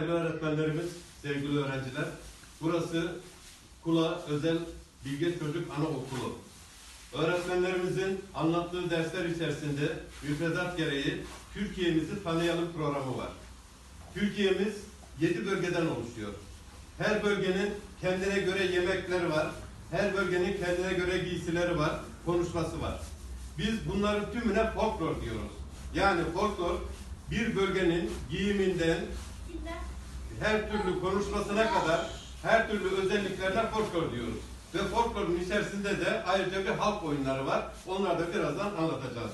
Değerli öğretmenlerimiz, sevgili öğrenciler, burası Kula Özel Bilge Çocuk Anaokulu. Öğretmenlerimizin anlattığı dersler içerisinde müfredat gereği Türkiye'mizi tanıyalım programı var. Türkiye'miz 7 bölgeden oluşuyor. Her bölgenin kendine göre yemekleri var. Her bölgenin kendine göre giysileri var, konuşması var. Biz bunların tümüne folklor diyoruz. Yani folklor bir bölgenin giyiminden her türlü konuşmasına kadar her türlü özelliklerine folklor diyoruz. Ve folklorun içerisinde de ayrıca bir halk oyunları var. Onları da birazdan anlatacağız.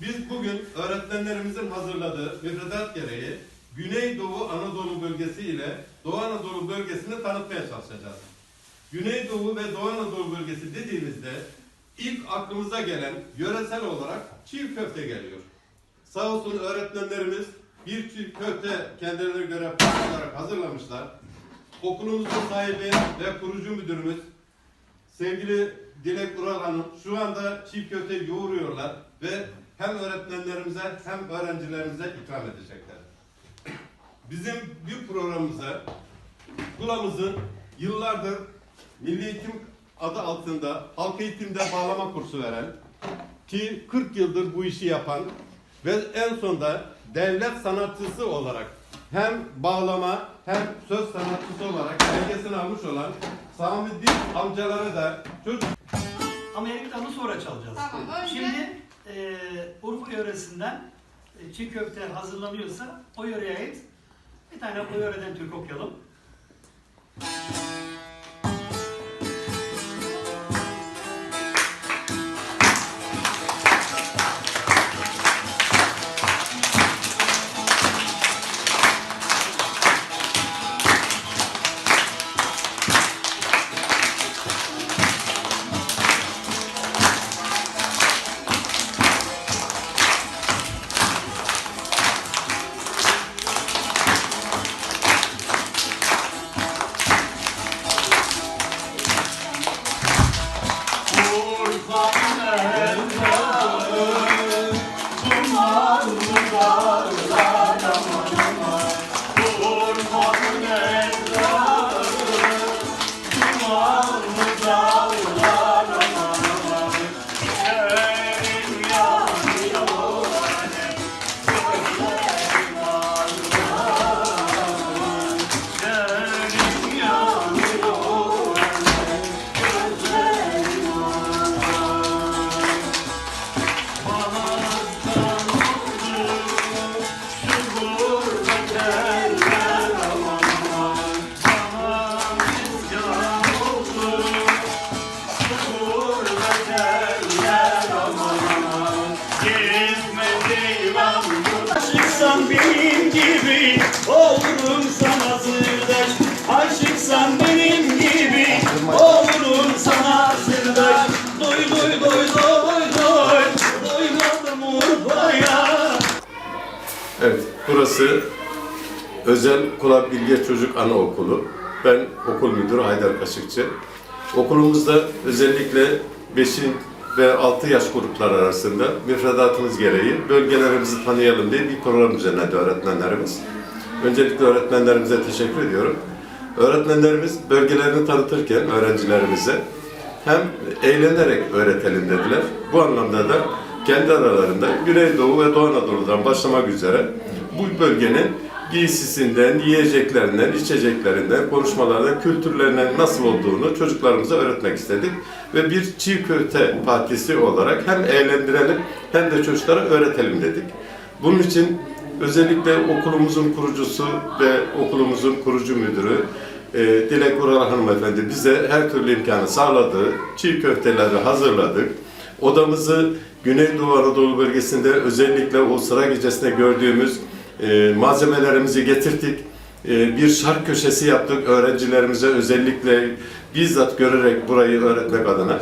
Biz bugün öğretmenlerimizin hazırladığı müfredat gereği Güneydoğu Anadolu bölgesi ile Doğu Anadolu bölgesini tanıtmaya çalışacağız. Güneydoğu ve Doğu Anadolu bölgesi dediğimizde ilk aklımıza gelen yöresel olarak çiğ köfte geliyor. Sağ olsun öğretmenlerimiz bir çiğ köfte kendilerine göre farklı olarak hazırlamışlar. Okulumuzun sahibi ve kurucu müdürümüz sevgili Dilek Ural Hanım şu anda çiğ köfte yoğuruyorlar ve hem öğretmenlerimize hem öğrencilerimize ikram edecekler. Bizim bir programımıza Kula'mızın yıllardır Milli Eğitim adı altında halk eğitimde bağlama kursu veren ki 40 yıldır bu işi yapan ve en sonunda devlet sanatçısı olarak hem bağlama hem söz sanatçısı olarak belgesini almış olan Sami Dil amcaları da çocuk Amerikan'ı sonra çalacağız. Tamam, önce- Şimdi e, Urfa yöresinden e, çiğ köfte hazırlanıyorsa o yöreye ait bir tane o yöreden Türk okuyalım. Aşıksan burası Özel Kula Bilge Çocuk Anaokulu. Ben okul müdürü Haydar Kaşıkçı. Okulumuzda özellikle 5 ve 6 yaş grupları arasında müfredatımız gereği bölgelerimizi tanıyalım diye bir program düzenledi öğretmenlerimiz. Öncelikle öğretmenlerimize teşekkür ediyorum. Öğretmenlerimiz bölgelerini tanıtırken öğrencilerimize hem eğlenerek öğretelim dediler. Bu anlamda da kendi aralarında Güneydoğu ve Doğu Anadolu'dan başlamak üzere bu bölgenin giysisinden, yiyeceklerinden, içeceklerinden, konuşmalarından, kültürlerinden nasıl olduğunu çocuklarımıza öğretmek istedik. Ve bir çiğ köfte partisi olarak hem eğlendirelim hem de çocuklara öğretelim dedik. Bunun için özellikle okulumuzun kurucusu ve okulumuzun kurucu müdürü e, Dilek Ural hanımefendi bize her türlü imkanı sağladı. Çiğ köfteleri hazırladık. Odamızı Güneydoğu Anadolu bölgesinde özellikle o sıra gecesinde gördüğümüz e, malzemelerimizi getirdik. E, bir şark köşesi yaptık öğrencilerimize özellikle bizzat görerek burayı öğretmek adına.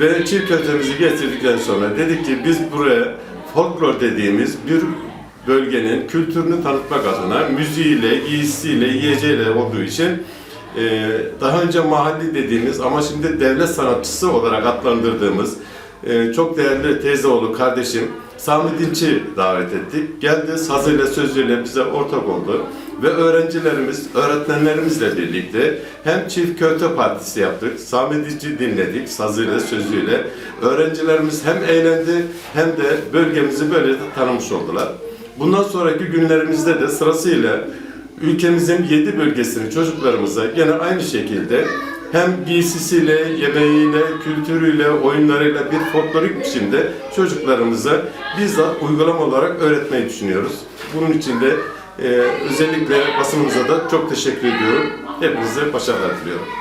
Ve çiğ köftemizi getirdikten sonra dedik ki biz buraya folklor dediğimiz bir bölgenin kültürünü tanıtmak adına müziğiyle, giysisiyle, yiyeceğiyle olduğu için e, daha önce mahalli dediğimiz ama şimdi devlet sanatçısı olarak adlandırdığımız e, çok değerli teyzeoğlu kardeşim Sami Dinç'i davet ettik. Geldi sazıyla sözüyle bize ortak oldu. Ve öğrencilerimiz, öğretmenlerimizle birlikte hem çift köfte partisi yaptık, Sami Dinç'i dinledik sazıyla sözüyle. Öğrencilerimiz hem eğlendi hem de bölgemizi böyle de tanımış oldular. Bundan sonraki günlerimizde de sırasıyla ülkemizin yedi bölgesini çocuklarımıza gene aynı şekilde hem giysisiyle, yemeğiyle, kültürüyle, oyunlarıyla bir folklorik biçimde çocuklarımıza bizzat uygulama olarak öğretmeyi düşünüyoruz. Bunun için de e, özellikle basınımıza da çok teşekkür ediyorum. Hepinize başarılar diliyorum.